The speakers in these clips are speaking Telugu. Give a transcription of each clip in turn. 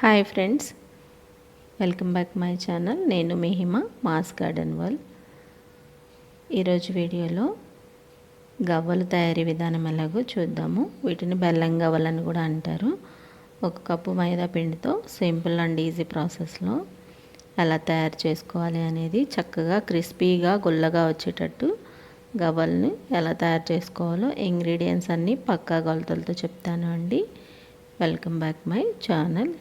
Hi friends. Welcome back my channel. నేను మిహిమ మాస్ గార్డెన్ వల్ ఈరోజు వీడియోలో గవ్వల తయారీ విధానం ఎలాగో చూద్దాము. వీటిని బెల్లం గవ్వలని కూడా అంటారు. ఒక కప్పు మైదా పిండితో సింపుల్ అండ్ ఈజీ ప్రాసెస్లో ఎలా తయారు చేసుకోవాలి అనేది చక్కగా క్రిస్పీగా గుల్లగా వచ్చేటట్టు గవ్వల్ని ఎలా తయారు చేసుకోవాలో ఇంగ్రీడియంట్స్ అన్నీ పక్కా కొలతలతో చెప్తాను అండి. Welcome back my channel.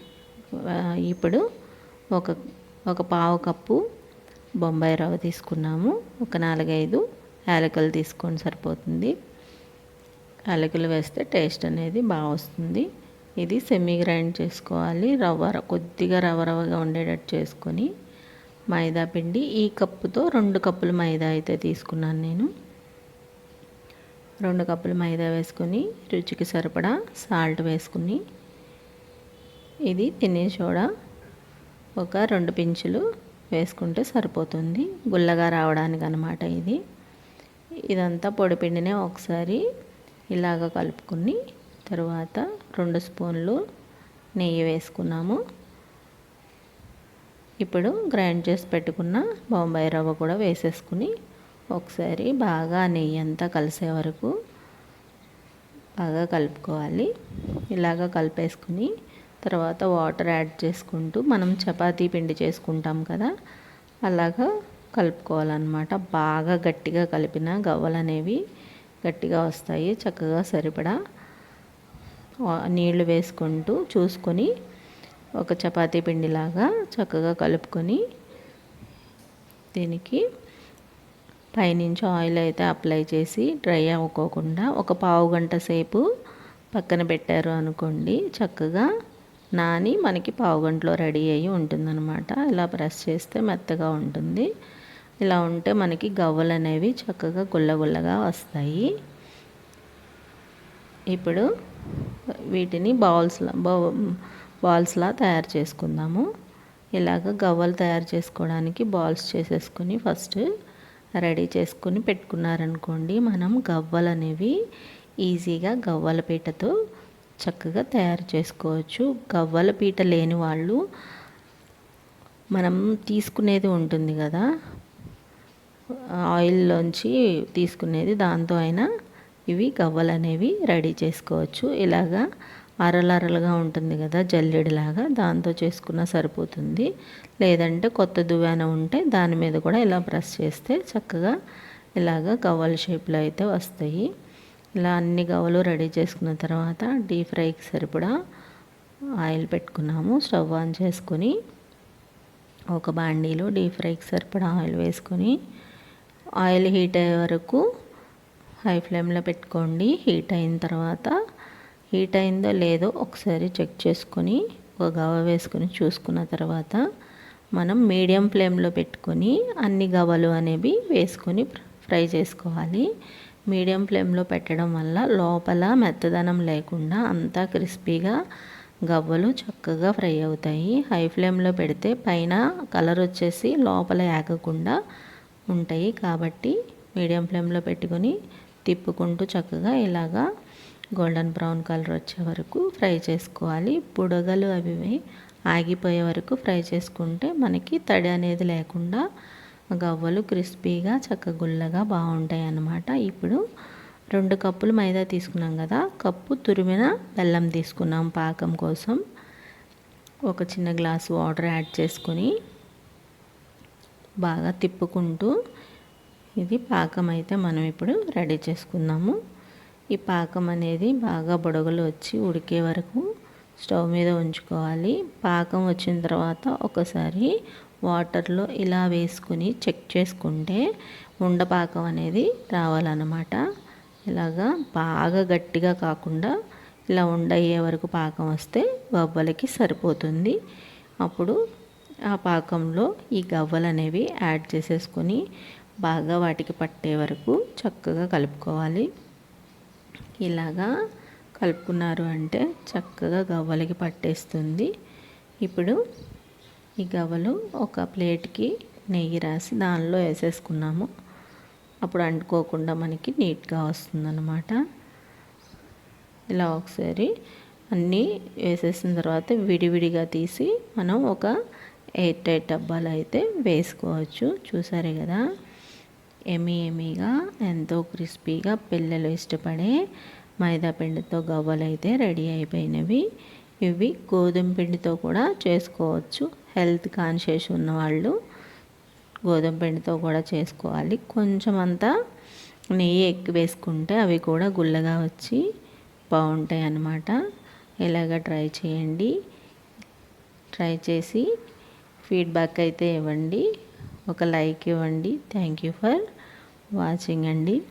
ఇప్పుడు ఒక ఒక పావు కప్పు బొంబాయి రవ్వ తీసుకున్నాము. ఒక నాలుగైదు యాలకులు తీసుకొని సరిపోతుంది. యాలకులు వేస్తే టేస్ట్ అనేది బాగా వస్తుంది. ఇది సెమీ గ్రైండ్ చేసుకోవాలి. రవ్వ కొద్దిగా రవ్వ రవ్వగా ఉండేటట్టు చేసుకొని మైదా పిండి ఈ కప్పుతో రెండు కప్పులు మైదా అయితే తీసుకున్నాను నేను. రెండు కప్పులు మైదా వేసుకొని రుచికి సరిపడా సాల్ట్ వేసుకుని ఇది తినే సోడా. ఒక రెండు పించులు వేసుకుంటే సరిపోతుంది. గుల్లగా రావడానికి అనమాట ఇది. ఇదంతా పొడిపిండినే ఒకసారి ఇలాగ కలుపుకుని తర్వాత రెండు స్పూన్లు నెయ్యి వేసుకున్నాము. ఇప్పుడు గ్రైండ్ చేసి పెట్టుకున్న బొంబాయి రవ్వ కూడా వేసేసుకుని ఒకసారి బాగా నెయ్యి అంతా కలిసే వరకు బాగా కలుపుకోవాలి. ఇలాగ కలిపేసుకుని తర్వాత వాటర్ యాడ్ చేసుకుంటూ మనం చపాతీ పిండి చేసుకుంటాం కదా అలాగా కలుపుకోవాలన్నమాట. బాగా గట్టిగా కలిపిన గవ్వలు అనేవి గట్టిగా వస్తాయి చక్కగా సరిపడా నీళ్ళు వేసుకుంటూ చూసుకొని ఒక చపాతీ పిండిలాగా చక్కగా కలుపుకొని దీనికి పైనుంచి ఆయిల్ అయితే అప్లై చేసి డ్రై అవ్వకోకుండా ఒక పావు గంట సేపు పక్కన పెట్టారు అనుకోండి చక్కగా నాని మనకి పావుగంటలో రెడీ అయ్యి ఉంటుందన్నమాట. ఇలా ప్రెస్ చేస్తే మెత్తగా ఉంటుంది. ఇలా ఉంటే మనకి గవ్వలు అనేవి చక్కగా గుల్లగుల్లగా వస్తాయి. ఇప్పుడు వీటిని బౌల్స్లా బాల్స్లా తయారు చేసుకుందాము. ఇలాగ గవ్వలు తయారు చేసుకోవడానికి బాల్స్ చేసేసుకుని ఫస్ట్ రెడీ చేసుకుని పెట్టుకున్నారనుకోండి మనం గవ్వలు అనేవి ఈజీగా గవ్వల పీటతో చక్కగా తయారు చేసుకోవచ్చు. గవ్వల పీట లేని వాళ్ళు మనం తీసుకునేది ఉంటుంది కదా. ఆయిల్లోంచి తీసుకునేది దాంతో అయినా ఇవి గవ్వలు అనేవి రెడీ చేసుకోవచ్చు. ఇలాగా అరలరలుగా ఉంటుంది కదా జల్లెడిలాగా దాంతో చేసుకున్నా సరిపోతుంది. లేదంటే కొత్త దువ్వాన ఉంటే దాని మీద కూడా ఇలా ప్రెస్ చేస్తే చక్కగా ఇలాగ గవ్వల షేప్లో అయితే వస్తాయి. ఇలా అన్ని గవలు రెడీ చేసుకున్న తర్వాత డీప్ ఫ్రైకి సరిపడా ఆయిల్ పెట్టుకున్నాము. స్టవ్ ఆన్ చేసుకొని ఒక బాండీలో డీప్ ఫ్రైకి సరిపడా ఆయిల్ వేసుకొని ఆయిల్ హీట్ అయ్యే వరకు హై ఫ్లేమ్లో పెట్టుకోండి. హీట్ అయిన తర్వాత హీట్ అయిందో లేదో ఒకసారి చెక్ చేసుకొని ఒక గవ్వ వేసుకొని చూసుకున్న తర్వాత మనం మీడియం ఫ్లేమ్లో పెట్టుకొని అన్ని గవ్వలు అనేవి వేసుకొని ఫ్రై చేసుకోవాలి. మీడియం ఫ్లేమ్లో పెట్టడం వల్ల లోపల మెత్తదనం లేకుండా అంతా క్రిస్పీగా గవ్వలు చక్కగా ఫ్రై అవుతాయి. హై ఫ్లేమ్లో పెడితే పైన కలర్ వచ్చేసి లోపల ఏగకుండా ఉంటాయి. కాబట్టి మీడియం ఫ్లేమ్లో పెట్టుకొని తిప్పుకుంటూ చక్కగా ఇలాగా గోల్డెన్ బ్రౌన్ కలర్ వచ్చే వరకు ఫ్రై చేసుకోవాలి. బుడగలు అవి ఆగిపోయే వరకు ఫ్రై చేసుకుంటే మనకి తడి అనేది లేకుండా గవ్వలు క్రిస్పీగా చక్కగుల్లగా బాగుంటాయి అన్నమాట ఇప్పుడు రెండు కప్పులు మైదా తీసుకున్నాం కదా. కప్పు తురిమిన బెల్లం తీసుకున్నాం పాకం కోసం. ఒక చిన్న గ్లాస్ వాటర్ యాడ్ చేసుకొని బాగా తిప్పుకుంటూ ఇది పాకం అయితే మనం ఇప్పుడు రెడీ చేసుకుందాము. ఈ పాకం అనేది బాగా బుడగలు వచ్చి ఉడికే వరకు స్టవ్ మీద ఉంచుకోవాలి. పాకం వచ్చిన తర్వాత ఒకసారి వాటర్లో ఇలా వేసుకుని చెక్ చేసుకుంటే ఉండపాకం అనేది రావాలన్నమాట. ఇలాగా బాగా గట్టిగా కాకుండా ఇలా ఉండయ్యే వరకు పాకం వస్తే గవ్వలకి సరిపోతుంది. అప్పుడు ఆ పాకంలో ఈ గవ్వలు అనేవి యాడ్ చేసేసుకొని బాగా వాటికి పట్టే వరకు చక్కగా కలుపుకోవాలి. ఇలాగా కలుపుకున్నారు అంటే చక్కగా గవ్వలకి పట్టేస్తుంది. ఇప్పుడు ఈ గవ్వలు ఒక ప్లేట్కి నెయ్యి రాసి దానిలో వేసేసుకున్నాము. అప్పుడు అంటుకోకుండా మనకి నీట్గా వస్తుందన్నమాట. ఇలా ఒకసారి అన్నీ వేసేసిన తర్వాత విడివిడిగా తీసి మనం ఒక ఎయిట్ టైట్ డబ్బాలు అయితే వేసుకోవచ్చు. చూసారే కదా? ఎమీ ఎమీగా ఎంతో క్రిస్పీగా పిల్లలు ఇష్టపడే మైదా పిండితో గవ్వలు అయితే రెడీ అయిపోయినవి. ఇవి గోధుమ పిండితో కూడా చేసుకోవచ్చు. హెల్త్ కాన్షియస్ ఉన్నవాళ్ళు గోధుమ పిండితో కూడా చేసుకోవాలి. కొంచెం అంతా నెయ్యి ఎక్కువ వేసుకుంటే అవి కూడా గుల్లగా వచ్చి బాగుంటాయి అన్నమాట. ఇలాగ ట్రై చేయండి. ట్రై చేసి ఫీడ్బ్యాక్ అయితే ఇవ్వండి. ఒక లైక్ ఇవ్వండి. థ్యాంక్ యూ ఫర్ వాచింగ్ అండి.